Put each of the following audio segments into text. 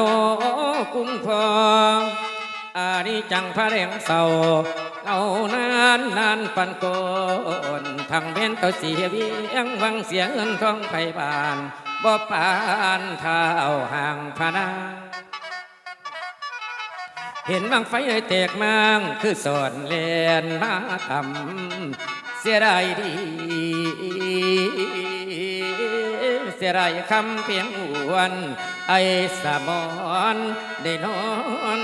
โตคุ้มครองอานิจังพระแรงเศร้าเอานานนานปันโกนทางเบนเต้าเสียเวียงวังเสียเงินทองไปบานบ่ปานเท้าห่างพนาเห็นบางไฟแตกมางคือสอนเลียนมาทำเสียดายดี เสียดายคำเพียงอวนไอ้สมอนได้นอน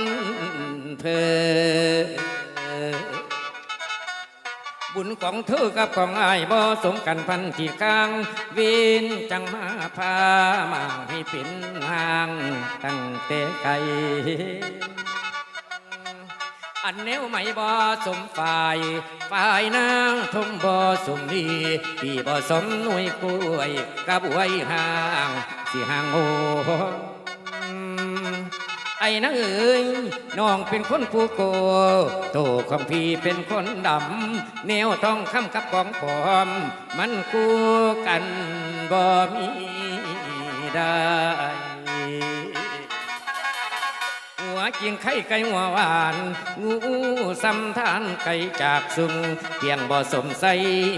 เพอบุญของเธอกับของไอายบ่สมกันพันที่กลางวินจังมาพามาให้เป็นห่างตั้งแต่ไกล อันแนวไม่บ่สมฝ่าย ฝ่ายนางทงบ่สมดีพี่บ่สมหน่วยกล้วยกับไว้ห่างสิห่างโหไอ้นางเอ๋ยน้องเป็นคนผู้โกโตของพี่เป็นคนดำแนวต้องคำกับของผอม มันกู้กันบ่มีได้ หัวกินไข่ไก่หัวหวานงูซ้ำทานไก่จากสุงเพียงบ่สมใส่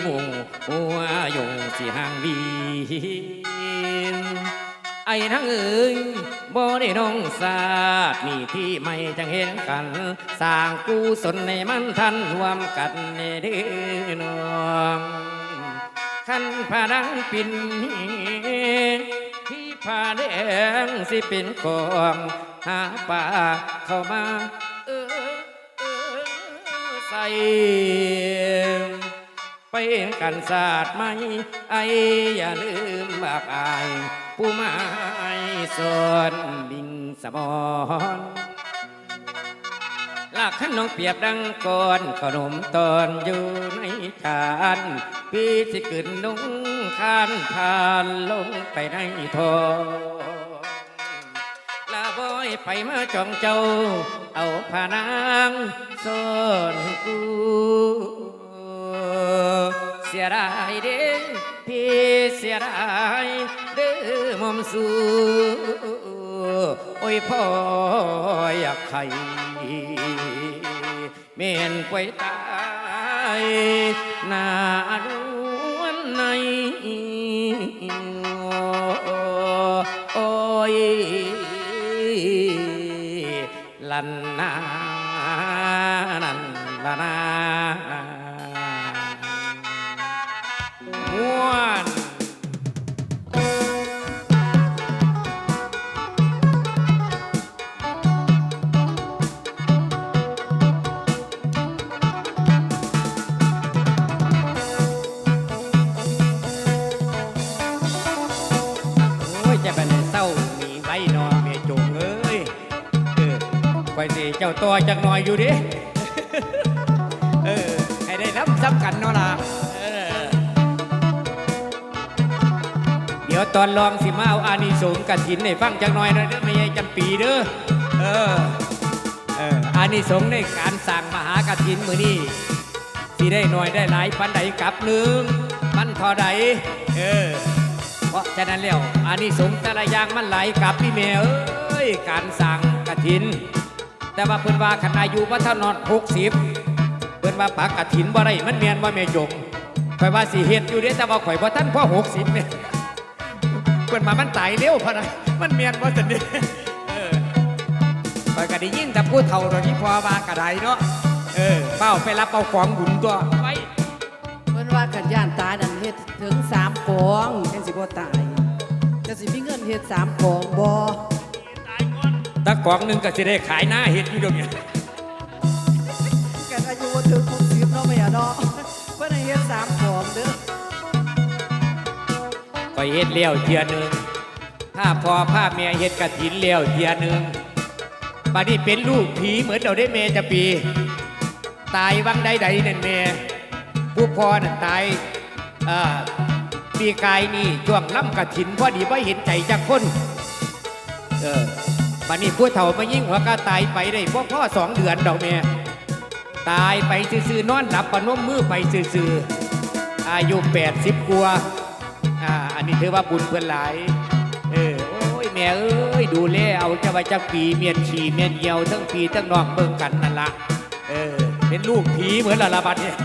มุงหัวยุงสิหางวีนไอ้ทั้งเอ๋ยบ่ได้น้องสาดมีที่ไม่จังเห็นกันสร้างกูสนในมันทันรวมกันในเด้อน้องขันผาดังปินที่ผาแดงสิเป็นของ หาป่าเข้ามาเออเออใส่ไปกันศาสตร์ไหมไออย่าลืมบากอายผู้ไม้สอนบิงสมอนลากขันน้องเปียบดังก่อนขนมตอนอยู่ในจานปีสิขึ้นนุ่งคานทานลงไปในทอง ลาบอยไปมาจองเจ้า เอาผานางซ่อนกูเสียดายเด้พี่เสียดายเด้อมอมสูโอ้ยพ่ออยากไข่เมียนไปตายน้าน ลันนานันลานา จ้าตัวจักหน่อยอยู่ดิ เออ ให้ได้รับซ้ำกันเนาะล่ะเออเดี๋ยวตอนลองสิมาเอาอานิสงส์กันถินให้ฟังจักหน่อยนะเด้อไม่ใช่จำปีเด้อ เออ เออ อานิสงส์ในการสั่งมหากฐินมือนี้สิได้หน่อยได้หลายปันใดกับหนึ่งมันทอใดเออ เพราะฉะนั้นแล้วอานิสงส์แต่ละอย่างมันไหลกับพี่แม่เอ้ยการสั่งกระถิน แต่ว่าเพิ่นว่าขณะอยู่วัฒนนอนหกสิบเพิ่นว่าปักกระถินบ่ได้มันเมียนว่าแม่จงข่อยว่าสิเฮ็ดอยู่เด้แต่ว่าข่อยบ่ทันพ่อหกสิบเนี่ยเพิ่นมามันตายเร็วพะนะมันเมียนบ่จังนี้เออข่อยก็ได้ยินแต่ผู้เฒ่าตอนนี้พอว่ากระไดเนาะเออเป้าไปรับเอาของบุญตัวไว้เพิ่นว่าขันย่านตายนั่นเฮ็ดถึงสามกองจังสิบ่ตายจะสิมีเงินเฮ็ดสามกองบ่ ถ้ากล่องหนึงก็สิได้ขายหน้าเฮ็ดอยู่เดอกเนี่ยกันอายุบ่ถึง60เนาะแม่เนาะเพิ่นให้เฮ็ดสามกองเด้อก็เฮ็ดเลี้ยวเทียหนึงถ้าพอผ้าเมียเฮ็ดกระถินเลี้ยวเทียหนึงบัดนี้เป็นลูกผีเหมือนเราได้เมจะปี ตายวังใดใดนั่นเมผู้พ่อนั่นตายเอ่อปีกายนี่ช่วงล่ำกระถินพอดีว่าเห็นใจจากคน เออ บัดนี้ผู้เฒ่ามายิ่งหัวก็ตายไปได้พ่อพ่อสองเดือนดอกเมียตายไปซื่อๆนอนหลับปะนมมือไปซื่อๆอายุแปดสิบกว่าอ่า อันนี้ถือว่าบุญเพื่อนหลาย เออ โอ้ยแม่เอ้ยดูแลเอาจะว่าจักปีเมียนฉี่เมียนเหี่ยวทั้งปีทั้งนองเบิ่งกันนั่นละเออ เป็นลูกผีเหมือนละละบัดเนี่ย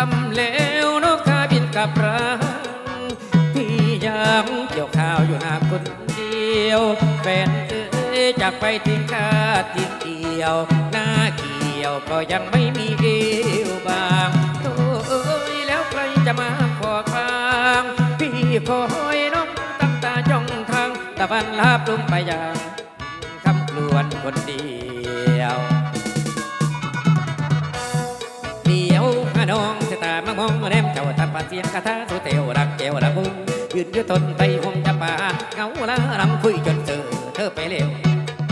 ทำแล้วนกกาบินกับรังพี่ยังเกี่ยวข้าวอยู่หน้าคนเดียวแฟนเอ้ยจากไปทิ้งข้าทิ้งเดียว หน้าเกี่ยวก็ยังไม่มีเอวบางโอ้ยแล้วใครจะมาขอทางพี่คอยน้องตั้งตาจ้องทางตะวันลาบลงไปยังคำกลวนคนเดียว เจ้าเสียงคาถาสุเตวรักเจวรักบุยืนอยู่ทนไปห่มจะป่าเงาละรำคุยจนเจอเธอไปเร็ว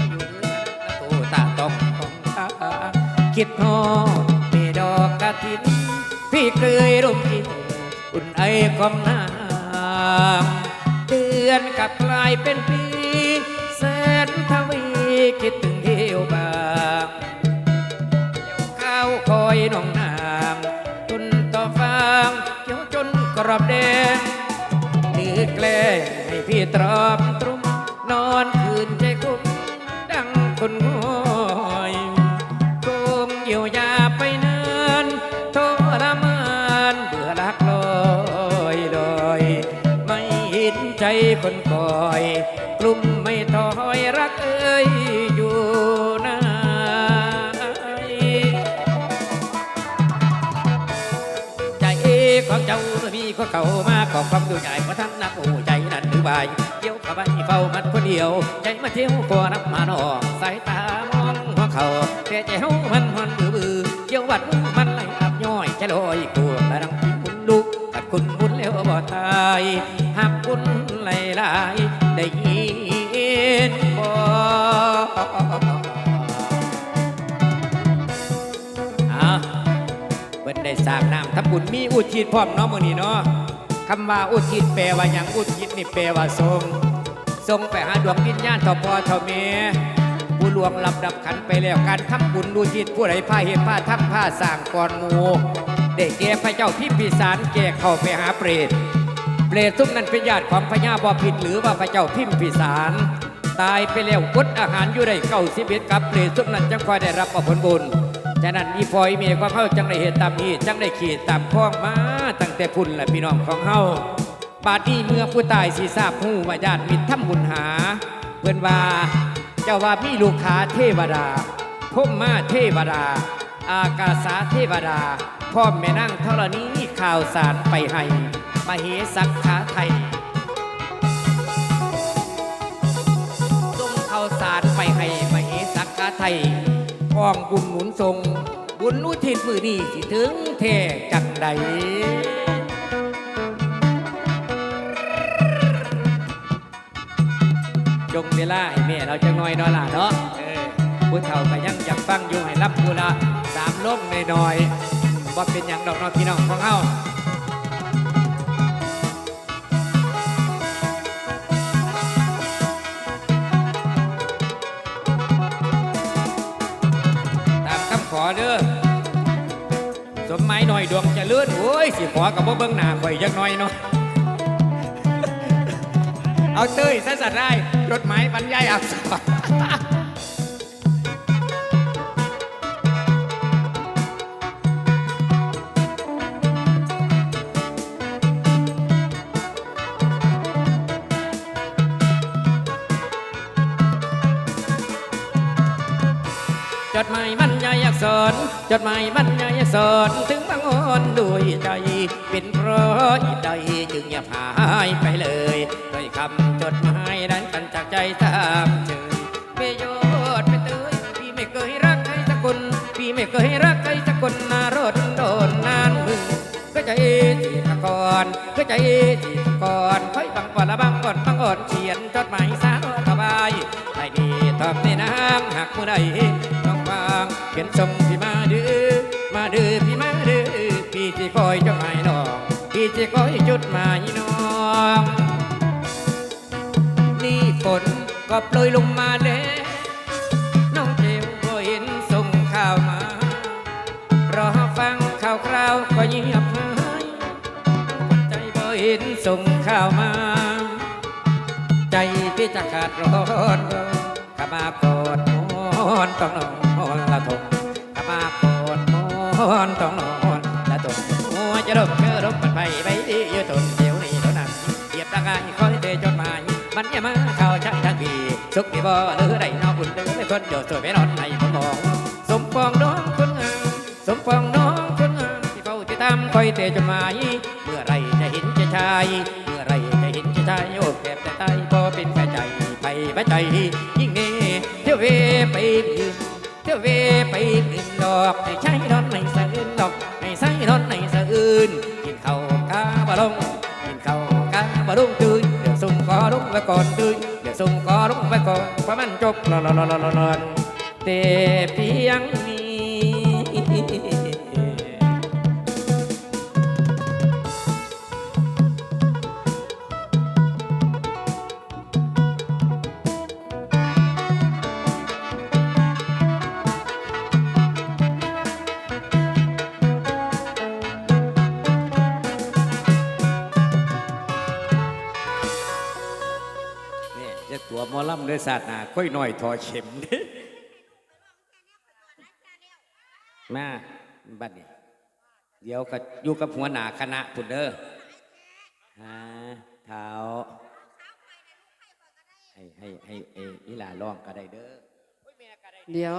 อยู่ตูตาต้องต้องตาคิดฮอดเมดอกกระถิน พี่เคยร่มกินอุ่นไอความน้ำเดือนกับกลายเป็นปีแสนทวีคิดถึงเที่ยวบางเข้าวคอยน้องนา กรอบแดงนือแกล้งให้พี่ตรอมตรุมนอนคืนใจคุ้มดังคนงอยกุมเยียวยาไปเนินทรมานเบื่อรักลอยลอย ไม่เห็นใจคนคอย กลุ่มไม่ถอยรักเอ้ย ของเจ้ามีข้อเก่ามาของความดูใหญ่เพราะท่านนักโอ้ใจนั่นหรือใบเกี่ยวกับใบเฝ้ามันคนเดียว ใจมาเที่ยวกัวนับมานอกสายตามองหัวเขาแต่ใจเฮามันมันบือบือเกี่ยววัดมันไหลอับย่อยจลอยกลัวแต่ดังคุณลุกกัดคุณคุณแล้วบ่ตายหากคุณไหลลายได้ยิน สร้างน้ำทำบุญมีอุทิศพร้อมเนาะมื้อนี้เนาะคำว่าอุทิศแปลว่าหยังอุทิศนี่แปลว่าทรงทรงไปหาดวงวิญญาณทอพอทอเมผู้ลวงลำดับขันไปแล้วการทำบุญอุทิศผู้ใดผ้าเห็นผ้าทักผ้าสร้างก่อนหมูได้แก่พระเจ้าพิมพิสารแก่เข้าไปหาเปรตเปรตทุกนั้นเป็นญาติของพญาบอพิษหรือว่าพระเจ้าพิมพิสาร ตายไปแล้วอดอาหารอยู่ได้เก้าสิบเอ็ดกับเปรตทุกนั้นจังคอยได้รับผลบุญ ฉะนั้นอีฟอยเมียความเฮาจังได้เหตุตามนี้จังได้ขีดตามข้องมาตั้งแต่พุ่นและพี่น้องของเฮาบาดนี้เมื่อผู้ตายสีทราบหูว่าญาติมิตรทำบุญหา เพื่อนว่าเจ้าว่ามีลูกค้าเทวดาพมมาเทวดา อากาสาเทวดาพ่อแม่นั่งธรณีข่าวสารไปให้มาเหสักขาไทยส่งข่าวสารไปให้มาเหสักขาไทย พ้องบุญหนุนทรง บุญอุทิศมือนี้สิถึงเทจังใดจงเวลาให้แม่เราจังน้อยเนาะล่ะเนาะเออผู้เฒ่าก็ยังอยากฟังอยู่ให้รับผู้ละสามลมหน่อยๆว่าเป็นอย่างดอกเนาะพี่น้องของเฮา วงจะเลื่อนโอ้ยสิขอกับบ่เบิ่งหน้าข่อยจักหน่อยเนาะเอาเต้ยซะสัตว์ได้รถไม้บรรยายอักษรจดหมายบรรยายอักษรจดหมายบรรยาย อักษรถึงบางอนด้วยใจ เป็นเพราะอีใดจึงอย่าหายไปเลยด้วยคำจดหมายนั้นกันจากใจตามเจอเมยอดไม่เตยพี่ไม่เคยรักใครสักคน พี่ไม่เคยรักใครสักคนนารดโดนนานมือก็ใจสีตะกอนก็ใจสีตะกอนค่อยบังก่อนละบังก่อนบังก่อนเขียนจดหมายสาวสบายให้ดีตอบในน้ำหักมือใด องเขียนชงพี่มาดื้อมาดื้อพี่มาดื้อพี่จะคอยจ้าหมายน้องพี่จะคอยจุดหมายน้องนี่ฝนก็โปรยลงมาแล้วน้องเจียวก็เห็นส่งข่าวมารอฟังข่าวคราวก็เงียบหายใจบ่เห็นส่งข่าวมาใจพี่จะขาดร้อนขมาโกรด นต้องนอนละทงขมาโกดมอนต้องนอนละทงหัวจะรบเชื่อรบมันไปไปดีอยู่ตนเดียวนี้เท่านั้นเหยียบร่างกายคอยเตะจดหมายมันอย่ามาเข้าใจทักทีสุขที่บ่หรือได้นอกอุ่นหรือไม่คนเดียวสวยไปนอนในผมมองสมปองน้องคนงามสมปองน้องคนงามที่เฝ้าติดตามคอยเตะจดหมายเมื่อไรจะเห็นจะชายเมื่อไรจะเห็นจะชายโอ้แก็บแต่ใต้พอเป็นแฟนใจไปแฟนใจยิ่ง เทวเวไปยืนเที่ยวเวไปยืนดอกให้ใช้รอนในสะอื่นดอกให้ใช้รอนในสะอื่นกินข้าวกาบะลงกินข้าวกาบะลงตื่นเดี๋ยวส่งกอลงไว้ก่อนตื่นเดี๋ยวส่งกอลงไว้ก่อนเพราะมันจบลอนลอนลอนลอนแต่เพียงนี้ อลำด้วยศาสตร์นาค่อยหน่อยทอเข็มมาบัดนี้ เดี๋ยวก็อยู่กับหัวหน้าคณะพุ่นเด้อฮะเท้าให้ให้ให้อีหลาร้องก็ได้เด้อเดี๋ยว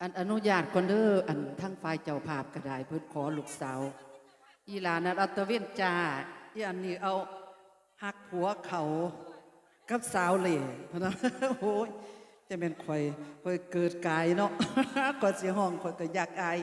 อันอนุญาตคนเด้ออันทั้งฝ่ายเจ้าภาพก็ได้เพิ่นขอลูกสาวอีหลานัดอัตเวนจ้าอีอันนี้เอาหักผัวเขา กับสาวเหล่พะนะโอ้ยจะเป็นข่อยข่อยเกิดกายเนาะก่อนสิห้องข่อยก็อยากอาย